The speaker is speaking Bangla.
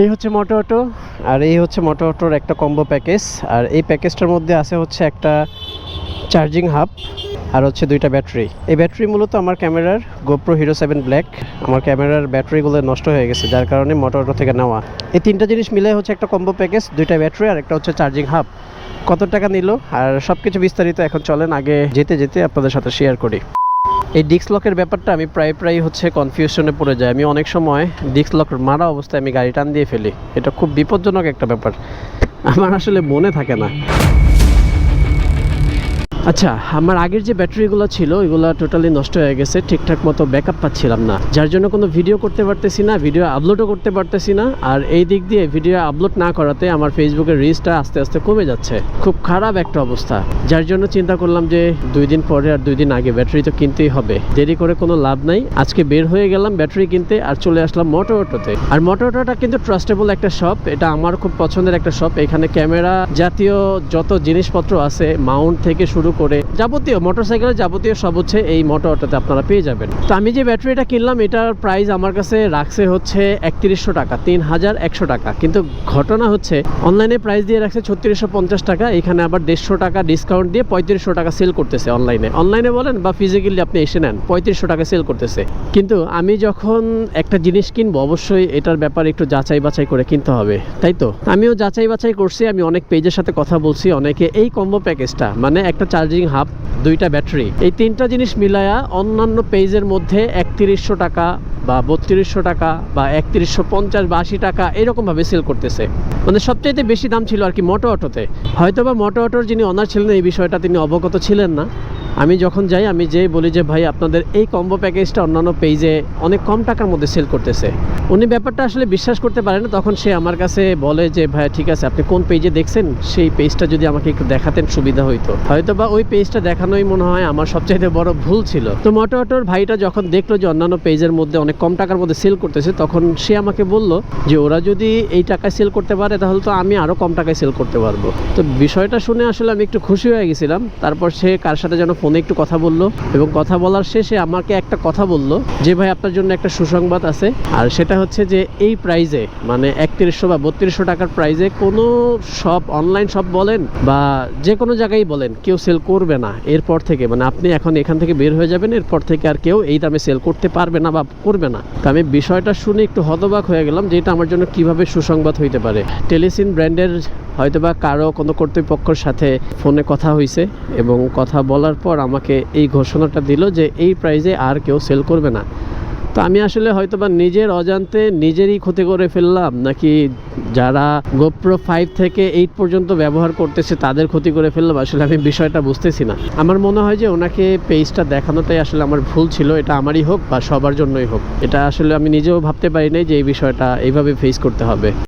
এই হচ্ছে মোটো অটো আর এই হচ্ছে মোটো অটোর একটা কম্বো প্যাকেজ আর এই প্যাকেজটার মধ্যে আছে হচ্ছে একটা চার্জিং হাব আর হচ্ছে দুইটা ব্যাটারি এই ব্যাটারি মূলত আমার ক্যামেরার গোপ্রো হিরো সেভেন ব্ল্যাক আমার ক্যামেরার ব্যাটারিগুলো নষ্ট হয়ে গেছে, যার কারণে মোটো অটো থেকে নেওয়া। এই তিনটা জিনিস মিলে হচ্ছে একটা কম্বো প্যাকেজ দুইটা ব্যাটারি আর একটা হচ্ছে চার্জিং হাব কত টাকা নিল? আর সব কিছু বিস্তারিত এখন চলেন, আগে যেতে যেতে আপনাদের সাথে শেয়ার করি। এই ডিস্ক লকের ব্যাপারটা আমি প্রায় প্রায় হচ্ছে কনফিউশনে পড়ে যাই। আমি অনেক সময় ডিস্ক লক মারা অবস্থায় আমি গাড়ি টান দিয়ে ফেলি। এটা খুব বিপজ্জনক একটা ব্যাপার। আমার আসলে মনে থাকে না। আচ্ছা আমার আগের যে ব্যাটারিগুলো ছিল, ওইগুলো টোটালি নষ্ট হয়ে গেছে, ঠিকঠাক মতো ব্যাকআপ পাচ্ছিলাম না। যার জন্য কোনো ভিডিও করতে পারতেছি না ভিডিও আপলোডও করতে পারতেছি না, আর এই দিক দিয়ে ভিডিও আপলোড না করাতে আমার ফেসবুকের রিচটা আস্তে আস্তে কমে যাচ্ছে। খুব খারাপ একটা অবস্থা। যার জন্য চিন্তা করলাম যে, দুই দিন পরে আর দুই দিন আগে ব্যাটারি তো কিনতেই হবে। দেরি করে কোনো লাভ নাই। আজকে বের হয়ে গেলাম ব্যাটারি কিনতে আর চলে আসলাম মোটো অটোতে আর মোটো অটোটা কিন্তু ট্রাস্টেবল একটা শপ এটা আমার খুব পছন্দের একটা শপ এখানে ক্যামেরা জাতীয় যত জিনিসপত্র আছে মাউন্ট থেকে শুরু করে যাবতীয় মোটরসাইকেলের যাবতীয় সব হচ্ছে এই মোটো অটোতে আপনারা পেয়ে যাবেন। তো আমি যে ব্যাটারিটা কিনলাম, এটার প্রাইস আমার কাছে রাখছে হচ্ছে একত্রিশশো টাকা তিন হাজার একশো টাকা। কিন্তু ঘটনা হচ্ছে অনলাইনে প্রাইস দিয়ে রাখছে ছত্রিশশো পঞ্চাশ টাকা, এখানে আবার দেড়শো টাকা ডিসকাউন্ট দিয়ে পঁয়ত্রিশশো টাকা সেল করতেছে অনলাইনে অনলাইনে বলেন বা ফিজিক্যালি আপনি এসে নেন, পঁয়ত্রিশশো টাকা সেল করতেছে। কিন্তু আমি যখন একটা জিনিস কিনবো, অবশ্যই এটার ব্যাপারে একটু যাচাই বাছাই করে কিনতে হবে, তাই তো? আমিও যাচাই বাছাই করছি, আমি অনেক পেজের সাথে কথা বলছি, অনেকে এই কম্বো প্যাকেজটা মানে একটা চার্জিং হাব, দুইটা ব্যাটারি। এই তিনটা জিনিস মিলায়া অন্যান্য পেজের মধ্যে একত্রিশশো টাকা বা বত্রিশশো টাকা বা একত্রিশশো পঞ্চাশ বা আশি টাকা এরকমভাবে সেল করতেছে। মানে সবচাইতে বেশি দাম ছিল আর কি মোটো অটোতে। হয়তো বা মোটো অটোর যিনি অনার ছিলেন, এই বিষয়টা তিনি অবগত ছিলেন না। আমি যখন যাই, আমি যেই বলি যে, ভাই, আপনাদের এই কম্বো প্যাকেজটা অন্যান্য পেজে অনেক কম টাকার মধ্যে সেল করতেছে। উনি ব্যাপারটা আসলে বিশ্বাস করতে পারেন না। তখন সে আমার কাছে বলে যে, ভাই, ঠিক আছে, আপনি কোন পেজে দেখছেন? সেই পেজটা যদি আমাকে একটু দেখাতেন, সুবিধা হইতো। হয়তো বা ওই পেজটা দেখানোই মনে হয় আমার সবচাইতে বড় ভুল ছিল। তো মোটো অটোর ভাইটা যখন দেখল যে, অন্যান্য পেজের মধ্যে অনেক কম টাকার মধ্যে সেল করতেছে, তখন সে আমাকে বলল যে, ওরা যদি এই টাকায় সেল করতে পারে তাহলে তো আমি আরও কম টাকায় সেল করতে পারব। তো বিষয়টা শুনে আসলে আমি একটু খুশি হয়ে গেছিলাম। তারপর সে কার সাথে যেন ফোনে একটু কথা বলল এবং কথা বলার শেষে আমাকে একটা কথা বলল যে, ভাই, আপনার জন্য একটা সুসংবাদ আছে। আর সেটা হচ্ছে যে, এই প্রাইজে মানে একত্রিশশো বা বত্রিশশো টাকার প্রাইজে কোনো শপ অনলাইন শপ বলেন বা যে কোনো জায়গায় বলেন, কেউ সেল করবে না। এরপর থেকে মানে আপনি এখন এখান থেকে বের হয়ে যাবেন, এরপর থেকে আর কেউ এই দামে সেল করতে পারবে না বা করবে না। তো আমি বিষয়টা শুনে একটু হতবাক হয়ে গেলাম যে, এটা আমার জন্য কীভাবে সুসংবাদ হইতে পারে। টেলিসিন ব্র্যান্ডের হয়তোবা কারও কোনো কর্তৃপক্ষের সাথে ফোনে কথা হয়েছে এবং কথা বলার পর আমাকে এই ঘোষণাটা দিল যে এই প্রাইজে আর কেউ সেল করবে না। তো আমি আসলে হয়তোবা নিজের অজান্তে নিজেরই ক্ষতি করে ফেললাম, নাকি যারা গোপ্রো ফাইভ থেকে এইট পর্যন্ত ব্যবহার করতেছে তাদের ক্ষতি করে ফেললাম, আসলে আমি বিষয়টা বুঝতেছি না। আমার মনে হয় যে ওনাকে পেজটা দেখানোটাই আসলে আমার ভুল ছিল, এটা আমারই হোক বা সবার জন্যই হোক। এটা আসলে আমি নিজেও ভাবতে পারি নাই যে এই বিষয়টা এইভাবে ফেস করতে হবে।